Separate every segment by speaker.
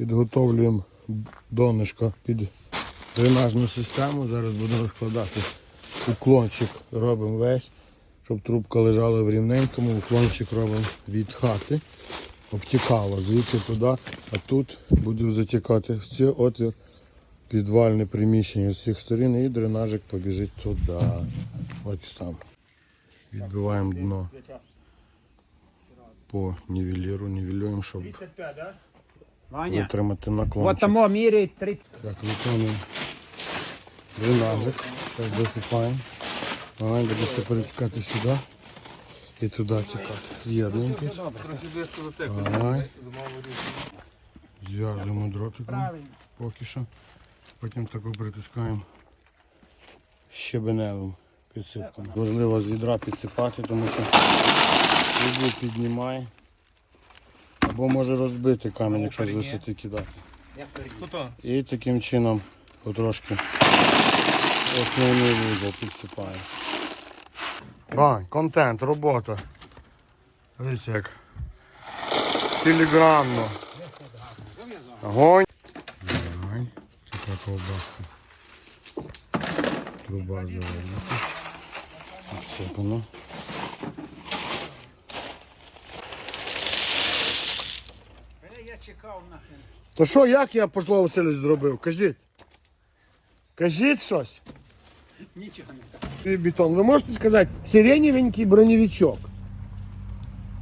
Speaker 1: Підготовлюємо донышко під дренажну систему. Зараз будемо розкладати уклончик, робимо весь, щоб трубка лежала в рівненькому. Уклончик робимо від хати, обтікало звідси туди, а тут буде затікати в цей отвір підвальне приміщення з цих сторін і дренажик побіжить туди. Ось там. Відбиваємо дно по нівеліру, нівелюємо, щоб
Speaker 2: 35, да?
Speaker 3: Ваня,
Speaker 1: витримати
Speaker 3: вот
Speaker 1: наклончик.
Speaker 3: тому міряють 30.
Speaker 1: Так, виконуємо дренажик. Так, досипаємо. Маленько буде перетікати сюди і туди тікати. З'єднуємо тут.
Speaker 2: Трохи близько за це.
Speaker 1: Ай. Зв'язуємо дротиком поки що. Потім таку притискаємо щебеневим підсипком. Важливо з відра підсипати, тому що трубу піднімає. Або може розбити камінь, якщо з висоти кидати. І таким чином потрошки основний вузол підсипає. Бань, контент, робота. Дивіться як. Філігранно. Огонь. Давай. Така ковбаска. Труба завернута. Обсипано.
Speaker 3: Я чекав на
Speaker 1: То що, як я Пошло Васильович зробив? Кажіть. Кажіть щось.
Speaker 3: Нічого не так.
Speaker 1: Бетон, ви можете сказати сиреневенький броневичок.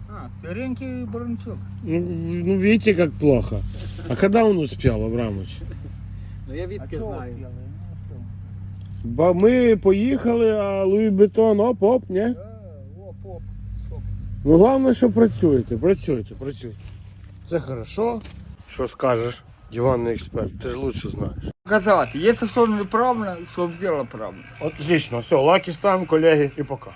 Speaker 2: А, сиренький брончок.
Speaker 1: Ну, ну видите, как плохо. А когда он успел, Абрамович?
Speaker 3: Ну я відки знаю.
Speaker 1: Бо ми поїхали, а Луї Бетон оп-оп, ні?
Speaker 2: О, поп.
Speaker 1: Ну головне, що працюєте, працюєте, працюєте. Це хорошо. Що скажеш, диванний експерт, ти ж лучше знаєш.
Speaker 2: Казати, якщо що неправильно, щоб зробила правильно.
Speaker 1: Отлично, все, лаки ставимо, колеги, і пока.